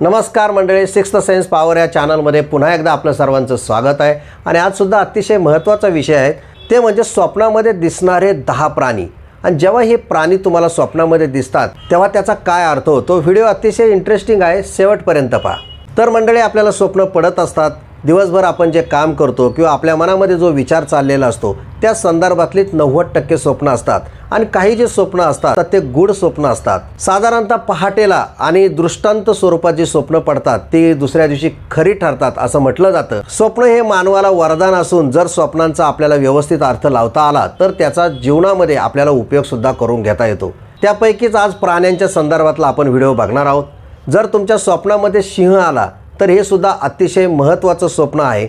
नमस्कार मंडळी sixth sense power या चॅनलमध्ये पुन्हा एकदा आपलं सर्वांचं स्वागत आहे. आणि आजसुद्धा अतिशय महत्त्वाचा विषय आहे. ते म्हणजे स्वप्नामध्ये दिसणारे दहा प्राणी. आणि जेव्हा हे प्राणी तुम्हाला स्वप्नामध्ये दिसतात तेव्हा त्याचा काय अर्थ होतो? व्हिडिओ अतिशय इंटरेस्टिंग आहे. शेवटपर्यंत पहा. तर मंडळी आपल्याला स्वप्न पडत असतात. दिवसभर आपण जे काम करतो किंवा आपल्या मनामध्ये जो विचार चाललेला असतो त्या संदर्भातलीच नव्वद टक्के स्वप्न असतात. आणि काही जे स्वप्न असतात तर ते गूढ स्वप्न असतात. साधारणतः पहाटेला आणि दृष्टांत स्वरूपात जी स्वप्न पडतात ती दुसऱ्या दिवशी खरी ठरतात असं म्हटलं जातं. स्वप्न हे मानवाला वरदान असून जर स्वप्नांचा आपल्याला व्यवस्थित अर्थ लावता आला तर त्याचा जीवनामध्ये आपल्याला उपयोग सुद्धा करून घेता येतो. त्यापैकीच आज प्राण्यांच्या संदर्भातला आपण व्हिडिओ बघणार आहोत. जर तुमच्या स्वप्नामध्ये सिंह आला तर हे सुद्धा अतिशय महत्त्वाचं स्वप्न आहे.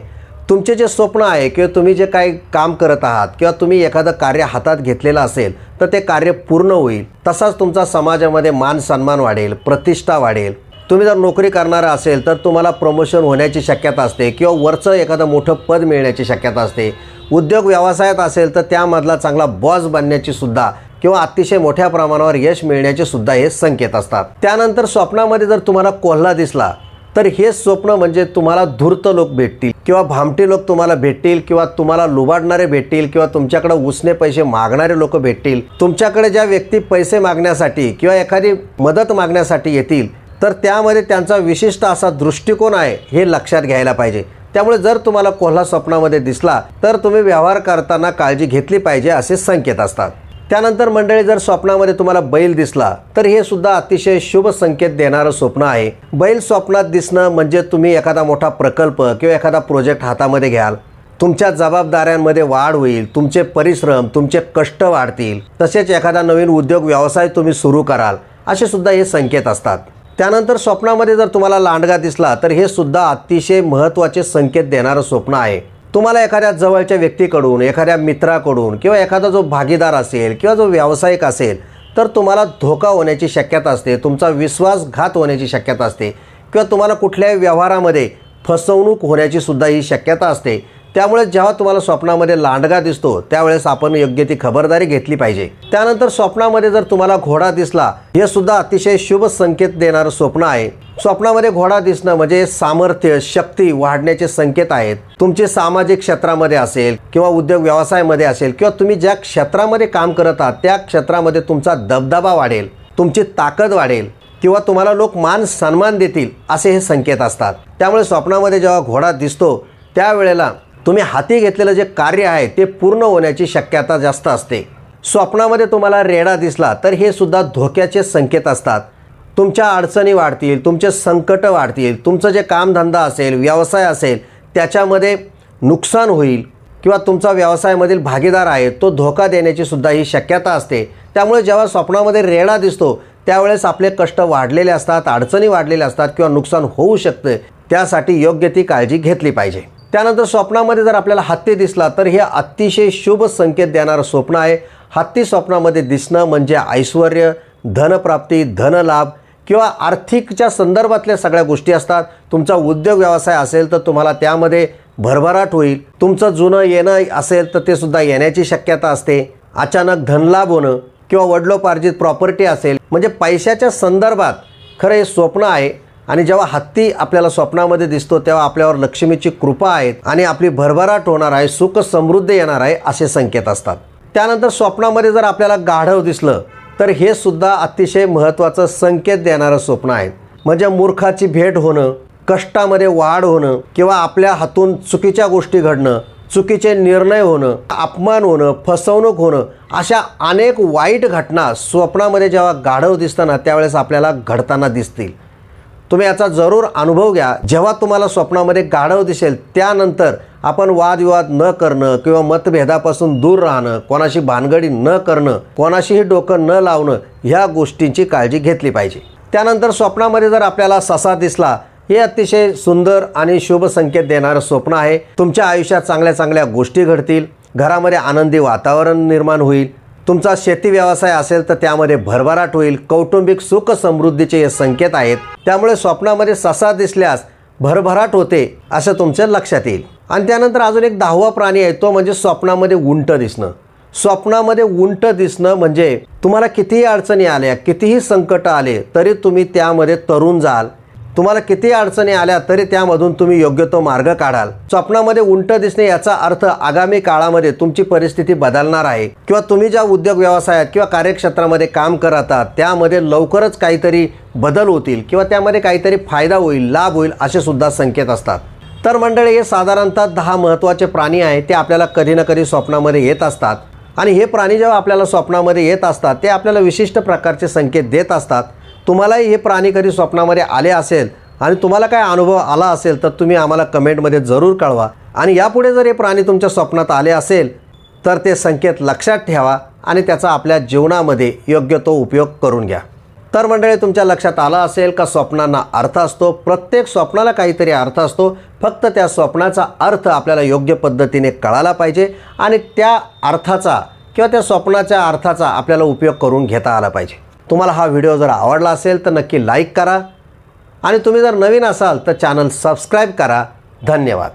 तुमचे जे स्वप्न आहे किंवा तुम्ही जे काही काम करत आहात किंवा तुम्ही एखादं कार्य हातात घेतलेलं असेल तर ते कार्य पूर्ण होईल. तसाच तुमचा समाजामध्ये मान सन्मान वाढेल प्रतिष्ठा वाढेल. तुम्ही जर नोकरी करणारा असेल तर तुम्हाला प्रमोशन होण्याची शक्यता असते किंवा वरचं एखादं मोठं पद मिळण्याची शक्यता असते. उद्योग व्यवसायात असेल तर त्यामधला चांगला बॉस बनण्याची सुद्धा किंवा अतिशय मोठ्या प्रमाणावर यश मिळण्याचे सुद्धा हे संकेत असतात. त्यानंतर स्वप्नामध्ये जर तुम्हाला कोल्हा दिसला तर हे स्वप्न म्हणजे तुम्हाला धूर्त लोक भेटतील किंवा भामटे लोक तुम्हाला भेटतील किंवा तुम्हाला लुबाडणारे भेटतील किंवा तुमच्याकडे उसने पैसे मागणारे लोक भेटतील. तुमच्याकडे ज्या व्यक्ती पैसे मागण्यासाठी किंवा एखादी मदत मागण्यासाठी येतील तर त्यामध्ये त्यांचा विशिष्ट असा दृष्टिकोन आहे हे लक्षात घ्यायला पाहिजे. त्यामुळे जर तुम्हाला कोल्हा स्वप्नामध्ये दिसला तर तुम्ही व्यवहार करताना काळजी घेतली पाहिजे असे संकेत असतात. त्यानंतर मंडळी जर स्वप्नामध्ये तुम्हाला बैल दिसला तर हे सुद्धा अतिशय शुभ संकेत देणारं स्वप्न आहे. बैल स्वप्नात दिसणं म्हणजे तुम्ही एखादा मोठा प्रकल्प किंवा एखादा प्रोजेक्ट हातामध्ये घ्याल. तुमच्या जबाबदाऱ्यांमध्ये वाढ होईल तुमचे परिश्रम तुमचे कष्ट वाढतील. तसेच एखादा नवीन उद्योग व्यवसाय तुम्ही सुरू कराल असे सुद्धा हे संकेत असतात. त्यानंतर स्वप्नामध्ये जर तुम्हाला लांडगा दिसला तर हे सुद्धा अतिशय महत्त्वाचे संकेत देणारं स्वप्न आहे. तुम्हाला एखाद्या जवळच्या व्यक्तीकडून एखाद्या मित्राकडून किंवा एखादा जो भागीदार असेल किंवा जो व्यावसायिक असेल तर तुम्हाला धोका होण्याची शक्यता असते तुमचा विश्वासघात होण्याची शक्यता असते किंवा तुम्हाला कुठल्याही व्यवहारामध्ये फसवणूक होण्याची सुद्धा ही शक्यता असते. त्यामुळे जेव्हा तुम्हाला स्वप्नामध्ये लांडगा दिसतो त्यावेळेस आपण योग्य ती खबरदारी घेतली पाहिजे. त्यानंतर स्वप्नामध्ये जर तुम्हाला घोडा दिसला हे सुद्धा अतिशय शुभ संकेत देणारं स्वप्न आहे. स्वप्नामध्ये घोडा दिसणं म्हणजे सामर्थ्य शक्ती वाढण्याचे संकेत आहेत. तुमचे सामाजिक क्षेत्रामध्ये असेल किंवा उद्योग व्यवसायामध्ये असेल किंवा तुम्ही ज्या क्षेत्रामध्ये काम करत आहात त्या क्षेत्रामध्ये तुमचा दबदबा वाढेल तुमची ताकद वाढेल किंवा तुम्हाला लोक मान सन्मान देतील असे हे संकेत असतात. त्यामुळे स्वप्नामध्ये जेव्हा घोडा दिसतो त्यावेळेला तुम्ही हाती घेतलेलं जे कार्य आहे ते पूर्ण होण्याची शक्यता जास्त असते. स्वप्नामध्ये तुम्हाला रेडा दिसला तर हे सुद्धा धोक्याचे संकेत असतात. तुमच्या अडचणी वाढतील तुमचे संकट वाढतील तुमचं जे कामधंदा असेल व्यवसाय असेल त्याच्यामध्ये नुकसान होईल किंवा तुमचा व्यवसायामधील भागीदार आहे तो धोका देण्याची सुद्धा ही शक्यता असते. त्यामुळे जेव्हा स्वप्नामध्ये रेडा दिसतो त्यावेळेस आपले कष्ट वाढलेले असतात अडचणी वाढलेल्या असतात किंवा नुकसान होऊ शकतं त्यासाठी योग्य ती काळजी घेतली पाहिजे. त्यानंतर स्वप्नामध्ये जर आपल्याला हत्ती दिसला तर हे अतिशय शुभ संकेत देणारं स्वप्न आहे. हत्ती स्वप्नामध्ये दिसणं म्हणजे ऐश्वर धनप्राप्ती धनलाभ किंवा आर्थिकच्या संदर्भातल्या सगळ्या गोष्टी असतात तुमचा उद्योग व्यवसाय असेल तर तुम्हाला त्यामध्ये भरभराट होईल. तुमचं जुनं येणं असेल तर ते सुद्धा येण्याची शक्यता असते. अचानक धनलाभ होणं किंवा वडलोपार्जित प्रॉपर्टी असेल म्हणजे पैशाच्या संदर्भात खरं हे स्वप्न आहे आणि जेव्हा हत्ती आपल्याला स्वप्नामध्ये दिसतो तेव्हा आपल्यावर लक्ष्मीची कृपा आहेत आणि आपली भरभराट होणार आहे सुख समृद्ध येणार आहे असे संकेत असतात. त्यानंतर स्वप्नामध्ये जर आपल्याला गाढव दिसलं तर हे सुद्धा अतिशय महत्त्वाचं संकेत देणारं स्वप्न आहे. म्हणजे मूर्खाची भेट होणं कष्टामध्ये वाढ होणं किंवा आपल्या हातून चुकीच्या गोष्टी घडणं चुकीचे निर्णय होणं अपमान होणं फसवणूक होणं अशा अनेक वाईट घटना स्वप्नामध्ये जेव्हा गाढव दिसताना त्यावेळेस आपल्याला घडताना दिसतील. तुम्ही याचा जरूर अनुभव घ्या. जेव्हा तुम्हाला स्वप्नामध्ये गाढव दिसेल त्यानंतर आपण वादविवाद न करणं किंवा मतभेदापासून दूर राहणं कोणाशी भानगडी न करणं कोणाशीही डोकं न लावणं ह्या गोष्टींची काळजी घेतली पाहिजे. त्यानंतर स्वप्नामध्ये जर आपल्याला ससा दिसला हे अतिशय सुंदर आणि शुभ संकेत देणारं स्वप्न आहे. तुमच्या आयुष्यात चांगल्या चांगल्या गोष्टी घडतील. घरामध्ये आनंदी वातावरण निर्माण होईल. तुमचा शेती व्यवसाय असेल तर त्यामध्ये भरभराट होईल कौटुंबिक सुख समृद्धीचे हे संकेत आहेत. त्यामुळे स्वप्नामध्ये ससा दिसल्यास भरभराट होते असं तुमच्या लक्षात येईल. आणि त्यानंतर अजून एक दहावा प्राणी आहे तो म्हणजे स्वप्नामध्ये उंट दिसणं. स्वप्नामध्ये उंट दिसणं म्हणजे तुम्हाला कितीही अडचणी आल्या कितीही संकट आले तरी तुम्ही त्यामध्ये तरुण जाल. तुम्हाला किती अडचणी आल्या तरी त्यामधून तुम्ही योग्य तो मार्ग काढाल. स्वप्नामध्ये उंट दिसणे याचा अर्थ आगामी काळामध्ये तुमची परिस्थिती बदलणार आहे. किंवा तुम्ही ज्या उद्योग व्यवसायात किंवा कार्यक्षेत्रामध्ये काम करत आहात त्यामध्ये लवकरच काहीतरी बदल होतील किंवा त्यामध्ये काहीतरी फायदा होईल लाभ होईल असे सुद्धा संकेत असतात. तर मंडळी हे साधारणतः दहा महत्त्वाचे प्राणी आहेत ते आपल्याला कधी ना कधी स्वप्नामध्ये येत असतात. आणि हे प्राणी जेव्हा आपल्याला स्वप्नामध्ये येत असतात ते आपल्याला विशिष्ट प्रकारचे संकेत देत असतात. तुम्हालाही हे प्राणी कधी स्वप्नामध्ये आले असेल आणि तुम्हाला काय अनुभव आला असेल तर तुम्ही आम्हाला कमेंटमध्ये जरूर कळवा. आणि यापुढे जर हे प्राणी तुमच्या स्वप्नात आले असेल तर ते संकेत लक्षात ठेवा आणि त्याचा आपल्या जीवनामध्ये योग्य तो उपयोग करून घ्या. तर मंडळी तुमच्या लक्षात आलं असेल का स्वप्नांना अर्थ असतो? प्रत्येक स्वप्नाला काहीतरी अर्थ असतो. फक्त त्या स्वप्नाचा अर्थ आपल्याला योग्य पद्धतीने कळाला पाहिजे आणि त्या अर्थाचा किंवा त्या स्वप्नाच्या अर्थाचा आपल्याला उपयोग करून घेता आला पाहिजे. तुम्हाला हा व्हिडिओ जर आवडला असेल तर नक्की लाईक करा. आणि तुम्ही जर नवीन असाल तर चॅनल सबस्क्राईब करा. धन्यवाद.